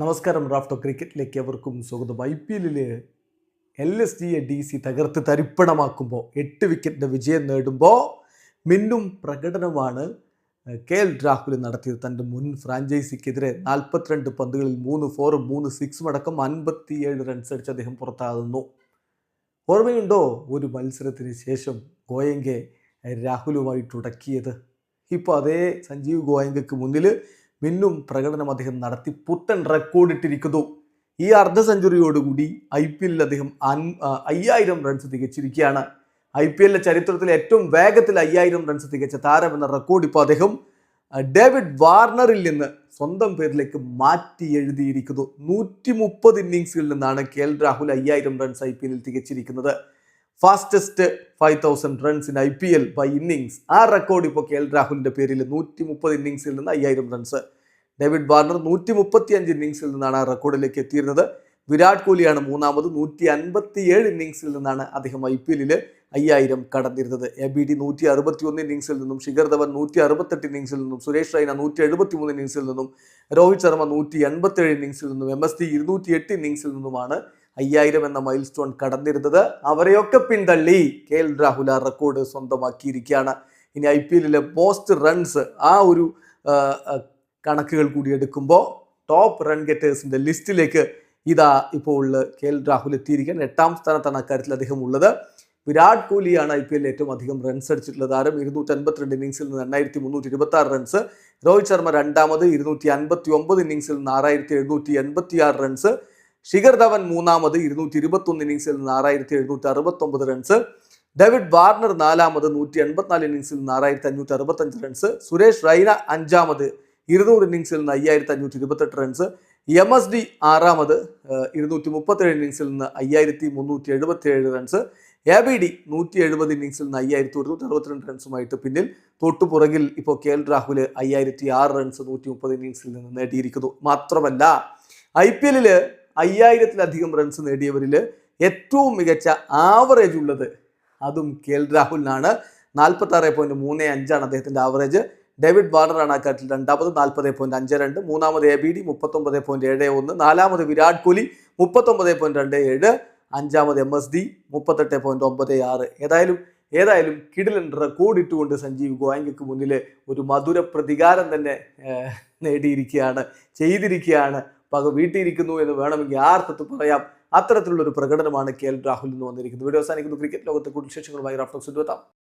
നമസ്കാരം റാഫ്റ്റോ ക്രിക്കറ്റിലേക്ക് അവർക്കും സ്വാഗതം. ഐ പി എല്ലിൽ എൽ എസ് ജിയെ ഡി സി തകർത്ത് തരിപ്പണമാക്കുമ്പോൾ എട്ട് വിക്കറ്റിന്റെ വിജയം നേടുമ്പോൾ മിന്നും പ്രകടനമാണ് കെ എൽ രാഹുൽ നടത്തിയത്. തന്റെ മുൻ ഫ്രാഞ്ചൈസിക്കെതിരെ നാൽപ്പത്തിരണ്ട് പന്തുകളിൽ മൂന്ന് ഫോറും മൂന്ന് സിക്സും അടക്കം അൻപത്തിയേഴ് റൺസ് അടിച്ച് അദ്ദേഹം പുറത്താകുന്നു. ഓർമ്മയുണ്ടോ ഒരു മത്സരത്തിന് ശേഷം ഗോയങ്കെ രാഹുലുമായിട്ടുടക്കിയത് ഇപ്പോൾ അതേ സഞ്ജീവ് ഗോയങ്കയ്ക്ക് മുന്നിൽ മിന്നും പ്രകടനം അദ്ദേഹം നടത്തി പുത്തൻ റെക്കോർഡ് ഇട്ടിരിക്കുന്നു. ഈ അർദ്ധ സെഞ്ചുറിയോടുകൂടി ഐ പി എല്ലിൽ അദ്ദേഹം അയ്യായിരം റൺസ് തികച്ചിരിക്കുകയാണ്. ഐ പി എല്ലിലെ ചരിത്രത്തിൽ ഏറ്റവും വേഗത്തിൽ അയ്യായിരം റൺസ് തികച്ച താരം എന്ന റെക്കോർഡ് ഇപ്പോൾ അദ്ദേഹം ഡേവിഡ് വാർണറിൽ നിന്ന് സ്വന്തം പേരിലേക്ക് മാറ്റി എഴുതിയിരിക്കുന്നു. നൂറ്റി മുപ്പത് ഇന്നിങ്സിൽ നിന്നാണ് കെ എൽ രാഹുൽ അയ്യായിരം റൺസ് ഐ പി എല്ലിൽ തികച്ചിരിക്കുന്നത്. Fastest five thousand runs in I P L by innings ആ റെക്കോർഡ് ഇപ്പോൾ കെ എൽ രാഹുലിന്റെ പേരിൽ നൂറ്റി മുപ്പത് ഇന്നിങ്സിൽ നിന്ന് അയ്യായിരം റൺസ് ഡേവിഡ് വാർണർ നൂറ്റി മുപ്പത്തി അഞ്ച് ഇന്നിങ്സിൽ നിന്നാണ് ആ റെക്കോർഡിലേക്ക് എത്തിയിരുന്നത്. വിരാട് കോഹ്ലിയാണ് മൂന്നാമത് നൂറ്റി അൻപത്തി ഏഴ് ഇന്നിങ്സിൽ നിന്നാണ് അദ്ദേഹം ഐ പി എല്ലിൽ അയ്യായിരം കടന്നിരുന്നത്. എ ബി ഡി നൂറ്റി അറുപത്തി ഒന്ന് ഇന്നിങ്സിൽ നിന്നും ശിഖർ ധവൻ നൂറ്റി അറുപത്തെട്ട് ഇന്നിങ്സിൽ നിന്നും സുരേഷ് റൈന നൂറ്റി എഴുപത്തി മൂന്ന് ഇന്നിങ്സിൽ നിന്നും രോഹിത് ശർമ്മ നൂറ്റി എൺപത്തി ഏഴ് ഇന്നിങ്സിൽ നിന്നും എം എസ് ഡി ഇരുന്നൂറ്റി എട്ട് ഇന്നിങ്സിൽ നിന്നുമാണ് അയ്യായിരം എന്ന മൈൽ സ്റ്റോൺ കടന്നിരുന്നത് അവരെയൊക്കെ പിന്തള്ളി. കെ എൽ രാഹുൽ ആ റെക്കോർഡ് സ്വന്തമാക്കിയിരിക്കുകയാണ്. ഇനി ഐ പി എല്ലിലെ മോസ്റ്റ് റൺസ് ആ ഒരു കണക്കുകൾ കൂടി എടുക്കുമ്പോൾ ടോപ്പ് റൺ ഗെറ്റേഴ്സിന്റെ ലിസ്റ്റിലേക്ക് ഇതാ ഇപ്പോൾ കെ എൽ രാഹുൽ എത്തിയിരിക്കുകയാണ്. എട്ടാം സ്ഥാനത്താണ് അക്കാര്യത്തിൽ അദ്ദേഹം ഉള്ളത്. വിരാട് കോഹ്ലിയാണ് ഐ പി എല്ലിൽ ഏറ്റവും അധികം റൺസ് അടിച്ചിട്ടുള്ള താരം ഇരുന്നൂറ്റി അൻപത്തിരണ്ട് ഇന്നിങ്സിൽ നിന്ന് എണ്ണായിരത്തി മുന്നൂറ്റി ഇരുപത്തി ആറ് റൺസ് രോഹിത് ശർമ്മ രണ്ടാമത് ഇരുന്നൂറ്റി അൻപത്തി ഒമ്പത് ഇന്നിങ്സിൽ നിന്ന് ആറായിരത്തി എഴുന്നൂറ്റി എൺപത്തി ആറ് റൺസ് ശിഖർ ധവൻ മൂന്നാമത് ഇരുന്നൂറ്റി ഇരുപത്തൊന്ന് ഇന്നിങ്സിൽ നിന്ന് ആറായിരത്തി എഴുന്നൂറ്റി അറുപത്തൊമ്പത് റൺസ് ഡേവിഡ് വാർണർ നാലാമത് നൂറ്റി എൺപത്തിനാല് ഇന്നിങ്സിൽ നിന്ന് ആറായിരത്തി അഞ്ഞൂറ്റി അറുപത്തഞ്ച് റൺസ് സുരേഷ് റൈന അഞ്ചാമത് ഇരുന്നൂറ് ഇന്നിങ്സിൽ നിന്ന് അയ്യായിരത്തി അഞ്ഞൂറ്റി ഇരുപത്തെട്ട് റൺസ് എം എസ് ഡി ആറാമത് ഇരുന്നൂറ്റി മുപ്പത്തേഴ് ഇന്നിങ്സിൽ നിന്ന് അയ്യായിരത്തി മുന്നൂറ്റി എഴുപത്തി ഏഴ് റൺസ് എ ബി ഡി നൂറ്റി എഴുപത് ഇന്നിങ്സിൽ നിന്ന് അയ്യായിരത്തി ഒരുന്നൂറ്റി അറുപത്തിരണ്ട് റൺസുമായിട്ട് പിന്നിൽ തൊട്ടുപുറകിൽ ഇപ്പോൾ കെ എൽ രാഹുൽ അയ്യായിരത്തി ആറ് റൺസ് നൂറ്റി മുപ്പത് ഇന്നിങ്സിൽ നിന്ന് നേടിയിരിക്കുന്നു. മാത്രമല്ല ഐ പി എല്ലിൽ അയ്യായിരത്തിലധികം റൺസ് നേടിയവരിൽ ഏറ്റവും മികച്ച ആവറേജ് ഉള്ളത് അതും കെ എൽ രാഹുലിനാണ്. നാൽപ്പത്തി ആറ് പോയിന്റ് മൂന്ന് അഞ്ചാണ് അദ്ദേഹത്തിന്റെ ആവറേജ് ഡേവിഡ് വാർണറാണ് അക്കാര്യത്തിൽ രണ്ടാമത്. നാൽപ്പത് പോയിന്റ് അഞ്ച് രണ്ട്. മൂന്നാമത് എ ബി ഡി മുപ്പത്തൊമ്പത് പോയിന്റ് ഏഴ് ഒന്ന്. നാലാമത് വിരാട് കോഹ്ലി മുപ്പത്തൊമ്പത് പോയിന്റ് രണ്ട് ഏഴ്. അഞ്ചാമത് എം എസ് ഡി മുപ്പത്തെട്ട് പോയിന്റ് ഒമ്പത് ആറ്. ഏതായാലും ഏതായാലും കിടിലൻ റെക്കോർഡ് ഇട്ടുകൊണ്ട് സഞ്ജീവ് ഗോയങ്കയ്ക്ക് മുന്നിൽ ഒരു മധുര പ്രതികാരം തന്നെ നേടിയിരിക്കുകയാണ് ചെയ്തിരിക്കുകയാണ് പക വീട്ടിയിരിക്കുന്നു എന്ന് വേണമെങ്കിൽ ആർക്കത്ത് പറയാം. അത്തരത്തിലുള്ള ഒരു പ്രകടനമാണ് കെ എൽ രാഹുൽ വന്നിരിക്കുന്നത്. വീഡിയോ അവസാനിക്കുന്നു. ക്രിക്കറ്റ് ലോകത്തെ കൂടുതൽ വിശേഷങ്ങളുമായി റാഫ്റ്റോക്സ് എത്താം